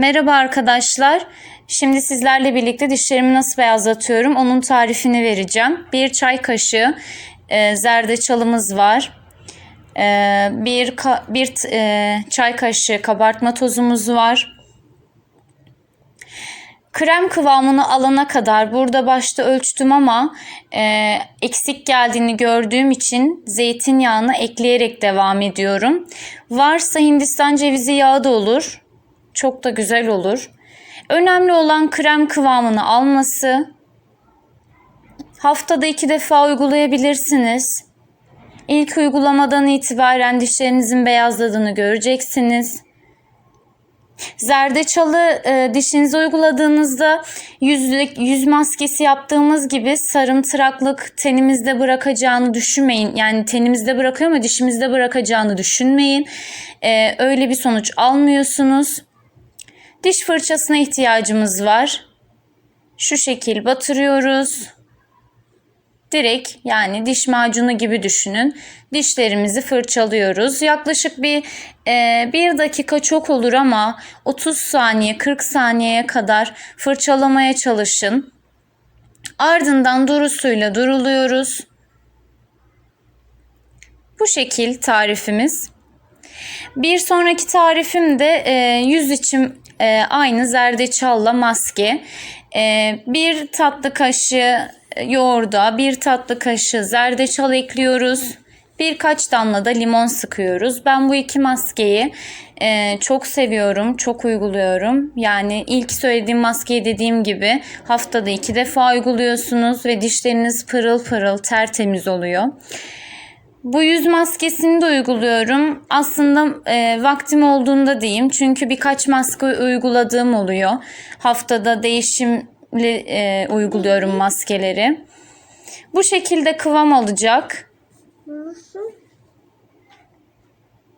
Merhaba arkadaşlar. Şimdi sizlerle birlikte dişlerimi nasıl beyazlatıyorum onun tarifini vereceğim. Bir çay kaşığı e, zerdeçalımız var. E, bir ka- bir e, çay kaşığı kabartma tozumuz var. Krem kıvamını alana kadar burada başta ölçtüm ama e, eksik geldiğini gördüğüm için zeytinyağını ekleyerek devam ediyorum. Varsa Hindistan cevizi yağı da olur. Çok da güzel olur. Önemli olan krem kıvamını alması. Haftada iki defa uygulayabilirsiniz. İlk uygulamadan itibaren dişlerinizin beyazladığını göreceksiniz. Zerdeçalı e, dişinize uyguladığınızda yüzlük, yüz maskesi yaptığımız gibi sarımtıraklık tenimizde bırakacağını düşünmeyin. Yani tenimizde bırakıyor ama dişimizde bırakacağını düşünmeyin. E, öyle bir sonuç almıyorsunuz. Diş fırçasına ihtiyacımız var. Şu şekil batırıyoruz. Direkt yani diş macunu gibi düşünün. Dişlerimizi fırçalıyoruz. Yaklaşık bir e, bir dakika çok olur ama 30 saniye 40 saniyeye kadar fırçalamaya çalışın. Ardından duru suyla duruluyoruz. Bu şekil tarifimiz. Bir sonraki tarifim de e, yüz için e, aynı zerdeçalla maske. E, bir tatlı kaşığı yoğurda, bir tatlı kaşığı zerdeçal ekliyoruz. Birkaç damla da limon sıkıyoruz. Ben bu iki maskeyi e, çok seviyorum, çok uyguluyorum. Yani ilk söylediğim maskeyi dediğim gibi haftada iki defa uyguluyorsunuz ve dişleriniz pırıl pırıl tertemiz oluyor. Bu yüz maskesini de uyguluyorum. Aslında e, vaktim olduğunda diyeyim. Çünkü birkaç maske uyguladığım oluyor. Haftada değişimli e, uyguluyorum maskeleri. Bu şekilde kıvam alacak.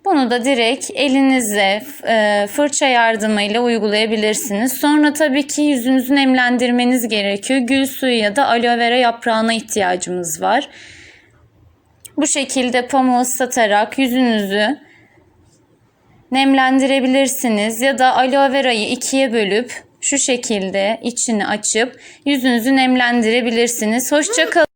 Bunu da direkt elinizle e, fırça yardımıyla uygulayabilirsiniz. Sonra tabii ki yüzünüzü nemlendirmeniz gerekiyor. Gül suyu ya da aloe vera yaprağına ihtiyacımız var. Bu şekilde pamuğu ıslatarak yüzünüzü nemlendirebilirsiniz ya da aloe verayı ikiye bölüp şu şekilde içini açıp yüzünüzü nemlendirebilirsiniz. Hoşça kalın.